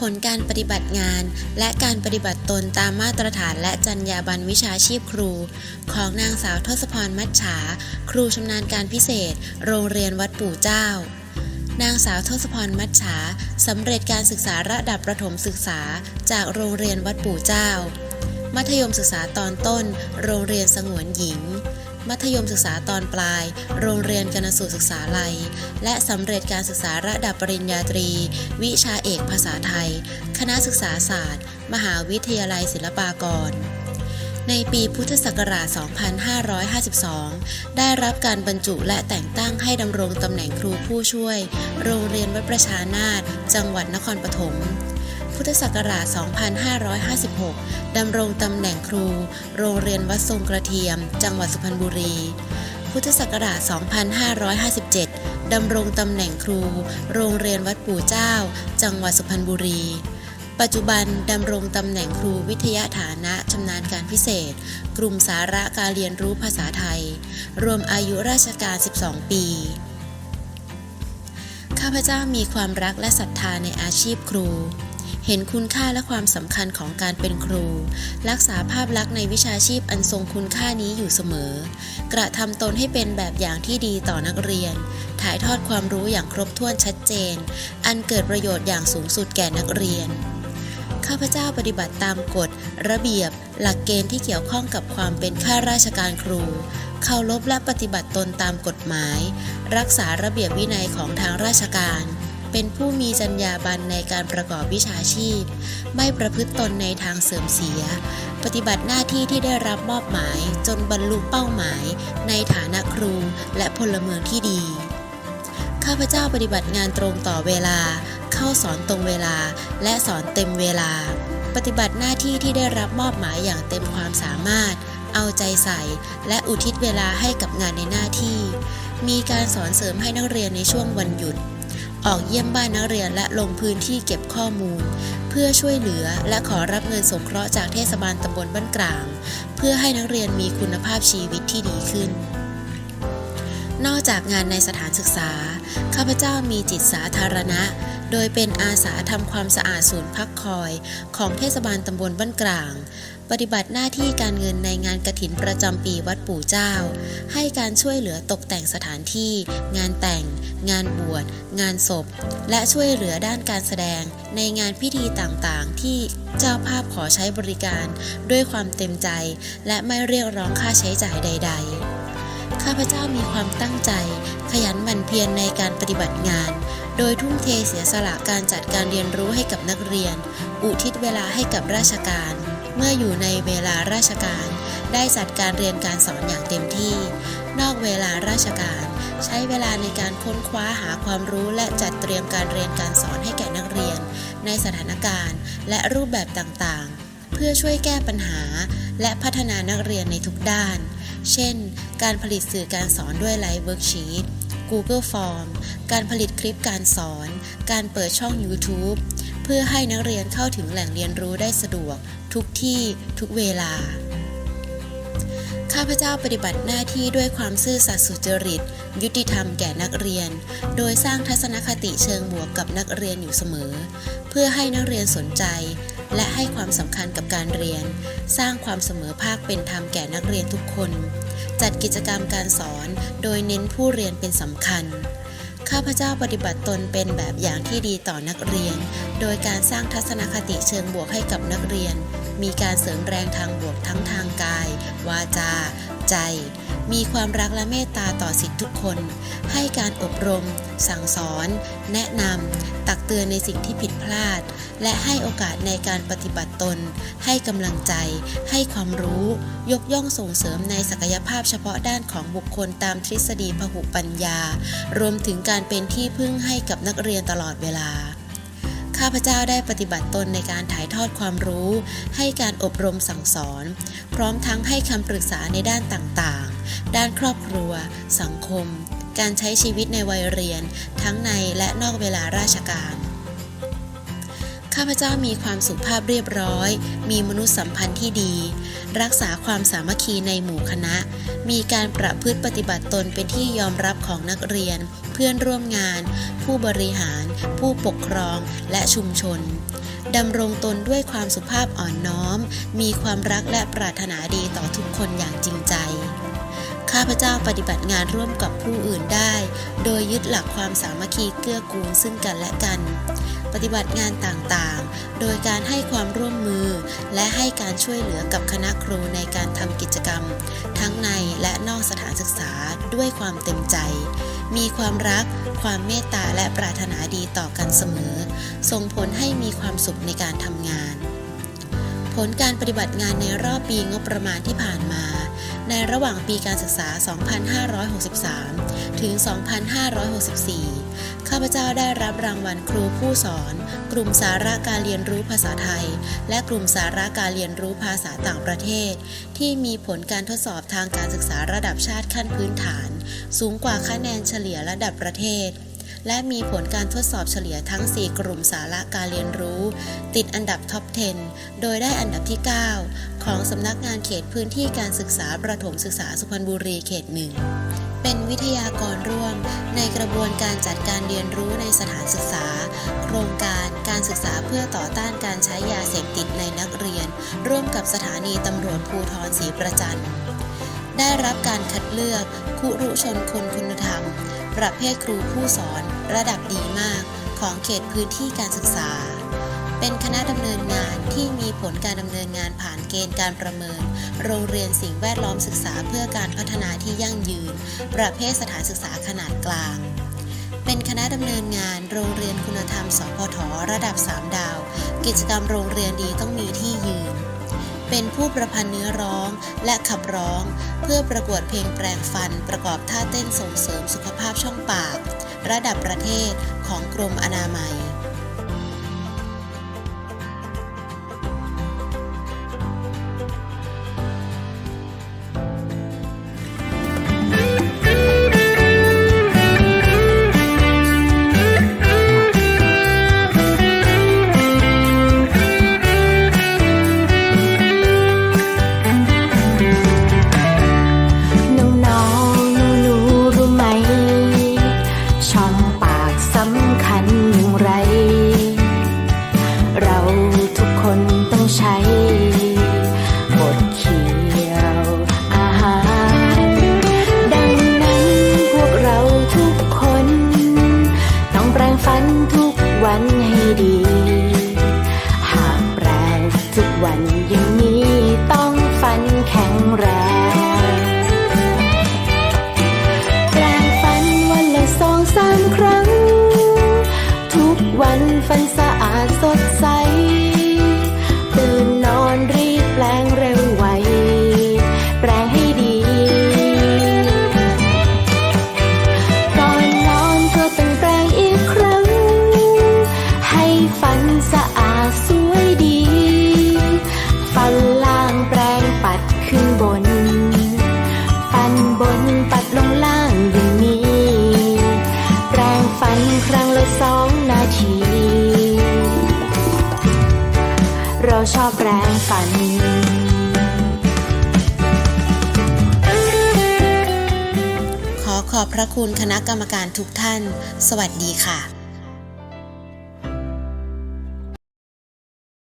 ผลการปฏิบัติงาน และการปฏิบัติตนตามมาตรฐานและจรรยาบรรณวิชาชีพครู ของนางสาวทศพรมัชฉาครูชำนาญการพิเศษ โรงเรียนวัดปู่เจ้า นางสาวทศพรมัชฉาสำเร็จการศึกษาระดับประถมศึกษา จากโรงเรียนวัดปู่เจ้า มัธยมศึกษาตอนต้น โรงเรียนสงวนหญิง มัธยมศึกษาตอนปลาย โรงเรียนกนสูตรศึกษาลัย และสำเร็จการศึกษาระดับปริญญาตรี วิชาเอกภาษาไทย คณะศึกษาศาสตร์ มหาวิทยาลัยศิลปากร ในปีพุทธศักราช 2552 ได้รับการบรรจุและแต่งตั้งให้ดำรงตำแหน่งครูผู้ช่วย โรงเรียนวัดประชานาถจังหวัดนครปฐม พุทธศักราช 2556 ดำรงตำแหน่งครู โรงเรียนวัดทรงกระเทียม จังหวัดสุพรรณบุรี พุทธศักราช 2557 ดำรงตำแหน่งครู โรงเรียนวัดปู่เจ้า จังหวัดสุพรรณบุรี ปัจจุบันดำรงตำแหน่งครูวิทยาฐานะชำนาญการพิเศษ กลุ่มสาระการเรียนรู้ภาษาไทย รวมอายุราชการ 12 ปีข้าพเจ้ามีความรักและศรัทธาในอาชีพครู เห็นคุณค่าและความสำคัญของการเป็นครู รักษาภาพลักษณ์ในวิชาชีพอันทรงคุณค่านี้อยู่เสมอ กระทำตนให้เป็นแบบอย่างที่ดีต่อนักเรียน ถ่ายทอดความรู้อย่างครบถ้วนชัดเจน อันเกิดประโยชน์อย่างสูงสุดแก่นักเรียน ข้าพเจ้าปฏิบัติตามกฎ ระเบียบ หลักเกณฑ์ที่เกี่ยวข้องกับความเป็นข้าราชการครู เคารพและปฏิบัติตนตามกฎหมาย รักษาระเบียบวินัยของทางราชการ เป็นผู้มีจรรยาบรรณในการประกอบวิชาชีพ ไม่ประพฤติตนในทางเสื่อมเสีย ปฏิบัติหน้าที่ที่ได้รับมอบหมาย จนบรรลุเป้าหมาย ในฐานะครูและพลเมืองที่ดี ข้าพเจ้าปฏิบัติงานตรงต่อเวลา เข้าสอนตรงเวลา และสอนเต็มเวลา ปฏิบัติหน้าที่ที่ได้รับมอบหมายอย่างเต็มความสามารถ เอาใจใส่ และอุทิศเวลาให้กับงานในหน้าที่ มีการสอนเสริมให้นักเรียนในช่วงวันหยุด ออกเยี่ยมบ้านนักเรียนและลงพื้นที่เก็บข้อมูล เพื่อช่วยเหลือและขอรับเงินสงเคราะห์จากเทศบาลตำบลบ้านกลาง เพื่อให้นักเรียนมีคุณภาพชีวิตที่ดีขึ้น นอกจากงานในสถานศึกษา ข้าพเจ้ามีจิตสาธารณะ โดยเป็นอาสาทำความสะอาดศูนย์พักคอย ของเทศบาลตำบลบ้านกลาง ปฏิบัติหน้าที่การเงินในงานกระถินประจำปีวัดปู่เจ้า ให้การช่วยเหลือตกแต่งสถานที่ งานแต่ง งานบวช งานศพ และช่วยเหลือด้านการแสดง ในงานพิธีต่างๆ ที่เจ้าภาพขอใช้บริการ ด้วยความเต็มใจ และไม่เรียกร้องค่าใช้จ่ายใด ๆ ข้าพเจ้ามีความตั้งใจ ขยันหมั่นเพียรในการปฏิบัติงาน โดยทุ่มเทเสียสละการจัดการเรียนรู้ให้กับนักเรียน อุทิศเวลาให้กับราชการ เมื่ออยู่ในเวลาราชการ ได้จัดการเรียนการสอนอย่างเต็มที่ นอกเวลาราชการ ใช้เวลาในการค้นคว้าหาความรู้และจัดเตรียมการเรียนการสอนให้แก่นักเรียน ในสถานการณ์ และรูปแบบต่างๆ พื่อช่วยแก้ปัญหา และพัฒนานักเรียนในทุกด้าน เช่น การผลิตสื่อการสอนด้วยไลฟ์เวิร์กชีต Google Form การผลิตคลิปการสอน การเปิดช่อง YouTube เพื่อให้นักเรียนเข้าถึงแหล่งเรียนรู้ได้สะดวก ทุกที่ทุกเวลา ข้าพเจ้าปฏิบัติหน้าที่ด้วยความซื่อสัตย์สุจริต ยุติธรรมแก่นักเรียน โดยสร้างทัศนคติเชิงบวกกับนักเรียนอยู่เสมอ เพื่อให้นักเรียนสนใจ และให้ความสำคัญกับการเรียน สร้างความเสมอภาคเป็นธรรมแก่นักเรียนทุกคน จัดกิจกรรมการสอนโดยเน้นผู้เรียนเป็นสำคัญ ข้าพเจ้าปฏิบัติตนเป็นแบบอย่างที่ดีต่อนักเรียน โดยการสร้างทัศนคติเชิงบวกให้กับนักเรียน มีการเสริมแรงทางบวกทั้งทางกาย วาจา ใจ มีความรักและเมตตาต่อสิทธิทุกคน ให้การอบรม สั่งสอน แนะนำ ตักเตือนในสิ่งที่ผิดพลาด และให้โอกาสในการปฏิบัติตน ให้กำลังใจ ให้ความรู้ ยกย่องส่งเสริมในศักยภาพเฉพาะด้านของบุคคลตามทฤษฎีพหุปัญญา รวมถึงการเป็นที่พึ่งให้กับนักเรียนตลอดเวลา ข้าพเจ้าได้ปฏิบัติตนในการถ่ายทอดความรู้ ให้การอบรมสั่งสอน พร้อมทั้งให้คำปรึกษาในด้านต่างๆ ด้านครอบครัว สังคม การใช้ชีวิตในวัยเรียน ทั้งในและนอกเวลาราชการ ข้าพเจ้ามีความสุภาพเรียบร้อย มีมนุษยสัมพันธ์ที่ดี รักษาความสามัคคีในหมู่คณะ มีการประพฤติปฏิบัติตนเป็นที่ยอมรับของนักเรียน เพื่อนร่วมงาน ผู้บริหาร ผู้ปกครอง และชุมชนดำรงตนด้วยความสุภาพอ่อนน้อม มีความรักและปรารถนาดีต่อทุกคนอย่างจริงใจ ข้าพเจ้าปฏิบัติงานร่วมกับผู้อื่นได้ โดยยึดหลักความสามัคคีเกื้อกูลซึ่งกันและกัน ปฏิบัติงานต่างๆ โดยการให้ความร่วมมือ และให้การช่วยเหลือกับคณะครูในการทำกิจกรรม ทั้งในและนอกสถานศึกษาด้วยความเต็มใจ มีความรัก ความเมตตาและปรารถนาดีต่อกันเสมอ ส่งผลให้มีความสุขในการทำงานผลการปฏิบัติงานในรอบปีงบประมาณที่ผ่านมา ในระหว่างปีการศึกษา 2563 ถึง 2564 ข้าพเจ้าได้รับรางวัลครูผู้สอน กลุ่มสาระการเรียนรู้ภาษาไทย และกลุ่มสาระการเรียนรู้ภาษาต่างประเทศ ที่มีผลการทดสอบทางการศึกษาระดับชาติขั้นพื้นฐาน สูงกว่าคะแนนเฉลี่ยระดับประเทศ และมีผลการทดสอบเฉลี่ยทั้ง 4 กลุ่มสาระการเรียนรู้ ติดอันดับท็อป 10 โดยได้อันดับที่ 9 ของสำนักงานเขตพื้นที่การศึกษาประถมศึกษาสุพรรณบุรีเขตหนึ่ง เป็นวิทยากรร่วม ในกระบวนการจัดการเรียนรู้ในสถานศึกษา โครงการการศึกษาเพื่อต่อต้านการใช้ยาเสพติดในนักเรียน ร่วมกับสถานีตำรวจภูทรศรีประจันได้รับการคัดเลือกคุรุชนคนคุณธรรม ประเภทครูผู้สอน ระดับดีมากของเขตพื้นที่การศึกษา เป็นคณะดำเนินงานที่มีผลการดำเนินงานผ่านเกณฑ์การประเมิน โรงเรียนสิ่งแวดล้อมศึกษาเพื่อการพัฒนาที่ยั่งยืน ประเภทสถานศึกษาขนาดกลาง เป็นคณะดำเนินงานโรงเรียนคุณธรรม สพทระดับ 3 ดาว กิจกรรมโรงเรียนดีต้องมีที่ยืน เป็นผู้ประพันธ์เนื้อร้องและขับร้อง เพื่อประกวดเพลงแปลงฟัน ประกอบท่าเต้นส่งเสริมสุขภาพช่องปาก ระดับประเทศของกรมอนามัย ฟันสะอาดสดใส เราชอบแรงฝันขอขอบพระคุณคณะกรรมการทุกท่าน สวัสดีค่ะ